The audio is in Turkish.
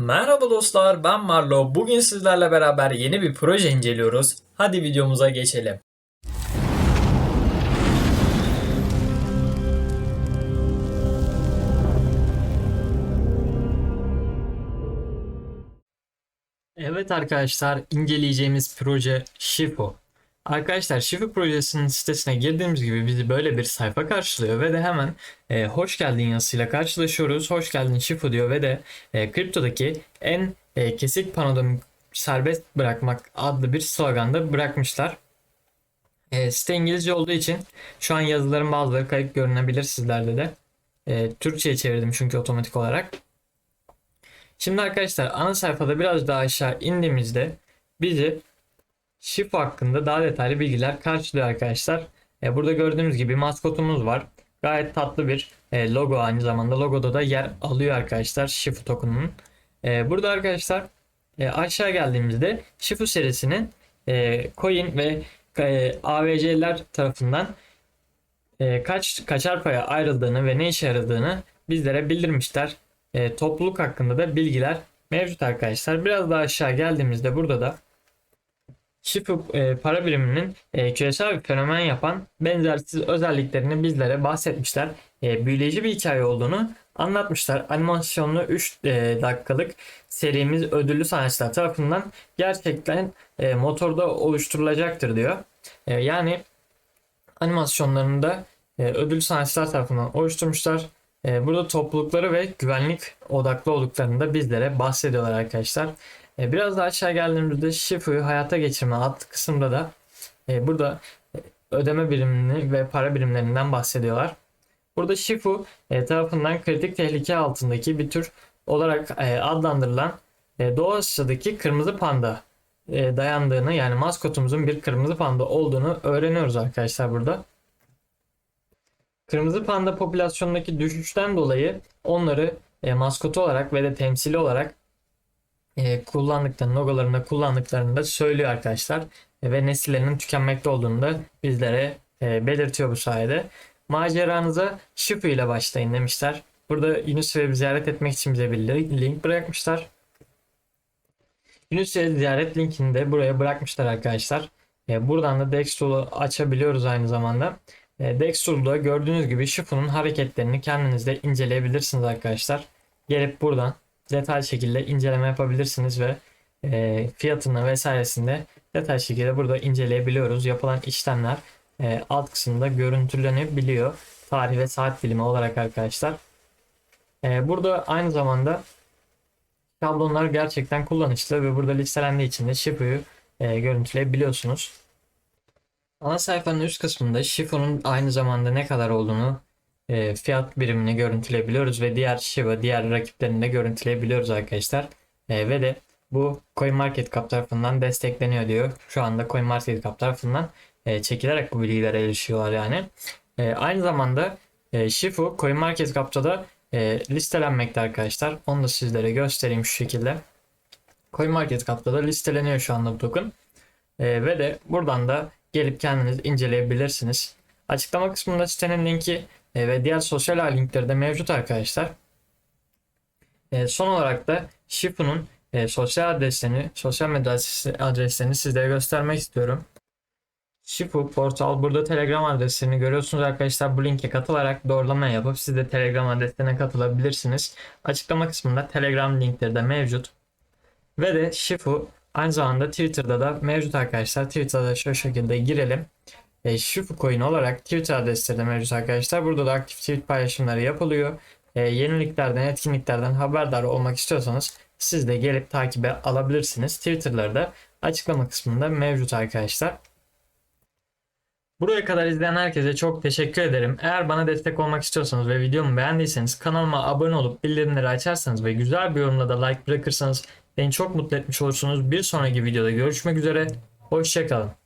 Merhaba dostlar, ben Marlo. Bugün sizlerle beraber yeni bir proje inceliyoruz. Hadi videomuza geçelim. Evet arkadaşlar, inceleyeceğimiz proje Shifu. Arkadaşlar Shifu projesinin sitesine girdiğimiz gibi bizi böyle bir sayfa karşılıyor ve de hemen e, hoş geldin yazısıyla karşılaşıyoruz. Hoş geldin Shifu diyor ve de e, kriptodaki en e, kesik panoda serbest bırakmak adlı bir sloganda bırakmışlar. E, site İngilizce olduğu için şu an yazıların bazıları kayıp görünebilir sizlerde de. E, Türkçe'ye çevirdim çünkü otomatik olarak. Şimdi arkadaşlar ana sayfada biraz daha aşağı indiğimizde bizi Shifu hakkında daha detaylı bilgiler karşılıyor arkadaşlar. E, burada gördüğünüz gibi maskotumuz var. Gayet tatlı bir e, logo aynı zamanda. Logoda da yer alıyor arkadaşlar Shifu token'ının. E, burada arkadaşlar aşağı geldiğimizde Shifu serisinin e, coin ve AVC'ler tarafından kaç kaçar paya ayrıldığını ve ne işe yaradığını bizlere bildirmişler. Topluluk hakkında da bilgiler mevcut arkadaşlar. Biraz daha aşağı geldiğimizde burada da Shifu e, para biriminin e, küresel bir fenomen yapan benzersiz özelliklerini bizlere bahsetmişler. E, büyüleyici bir hikaye olduğunu anlatmışlar. Animasyonlu 3 e, dakikalık serimiz ödüllü sanatçılar tarafından gerçekten e, motorda oluşturulacaktır diyor. E, yani animasyonlarında e, ödüllü sanatçılar tarafından oluşturmuşlar. E, burada toplulukları ve güvenlik odaklı olduklarını da bizlere bahsediyorlar arkadaşlar. E, biraz daha aşağı geldiğimizde Shifu'yu hayata geçirme adlı kısımda da e, burada e, ödeme birimini ve para birimlerinden bahsediyorlar. Burada Shifu e, tarafından kritik tehlike altındaki bir tür olarak e, adlandırılan e, Doğu Asya'daki kırmızı panda e, dayandığını yani maskotumuzun bir kırmızı panda olduğunu öğreniyoruz arkadaşlar burada. Kırmızı panda popülasyonundaki düşüşten dolayı onları e, maskotu olarak ve de temsili olarak e, kullandıklarını, logolarında kullandıklarını da söylüyor arkadaşlar. Ve nesillerinin tükenmekte olduğunu da bizlere e, belirtiyor bu sayede. Maceranıza Shifu ile başlayın demişler. Burada Yunus'u ziyaret etmek için bize bir link bırakmışlar. Yunus'u ziyaret linkini de buraya bırakmışlar arkadaşlar. E, buradan da Dextool'u açabiliyoruz aynı zamanda. E, Dextool'da gördüğünüz gibi Shifu'nun hareketlerini kendiniz de inceleyebilirsiniz arkadaşlar. Gelip buradan detaylı şekilde inceleme yapabilirsiniz ve e, fiyatını vesairesinde detaylı şekilde burada inceleyebiliyoruz. Yapılan işlemler e, alt kısımda görüntülenebiliyor. Tarih ve saat dilimi olarak arkadaşlar. E, burada aynı zamanda şablonlar gerçekten kullanışlı ve burada listelendiği için de Shifu'yu e, görüntüleyebiliyorsunuz. Ana sayfanın üst kısmında Shifu'nun aynı zamanda ne kadar olduğunu e, fiyat birimini görüntüleyebiliyoruz ve diğer Shiba, diğer rakiplerini de görüntüleyebiliyoruz arkadaşlar. E, ve de bu CoinMarketCap tarafından destekleniyor diyor. Şu anda CoinMarketCap tarafından e, çekilerek bu bilgilere erişiyorlar yani. E, aynı zamanda e, Shifu CoinMarketCap'ta da e, listelenmekte arkadaşlar. Onu da sizlere göstereyim şu şekilde. CoinMarketCap'ta da listeleniyor şu anda bu token. E, ve de buradan da gelip kendiniz inceleyebilirsiniz. Açıklama kısmında sitenin linki e, ve diğer sosyal ağ linkleri de mevcut arkadaşlar. E, son olarak da Shifu'nun e, sosyal adreslerini, sosyal medya adreslerini sizlere göstermek istiyorum. Shifu portal burada Telegram adreslerini görüyorsunuz arkadaşlar. Bu linke katılarak doğrulama yapıp siz de Telegram adresine katılabilirsiniz. Açıklama kısmında Telegram linkleri de mevcut. Ve de Shifu aynı zamanda Twitter'da da mevcut arkadaşlar. Twitter'da şu şekilde girelim e, Shifu Coin olarak Twitter adresleri de mevcut arkadaşlar. Burada da aktif tweet paylaşımları yapılıyor. E, yeniliklerden, etkinliklerden haberdar olmak istiyorsanız siz de gelip takibe alabilirsiniz. Twitter'ları da açıklama kısmında mevcut arkadaşlar. Buraya kadar izleyen herkese çok teşekkür ederim. Eğer bana destek olmak istiyorsanız ve videomu beğendiyseniz kanalıma abone olup bildirimleri açarsanız ve güzel bir yorumla da like bırakırsanız beni çok mutlu etmiş olursunuz. Bir sonraki videoda görüşmek üzere. Hoşçakalın.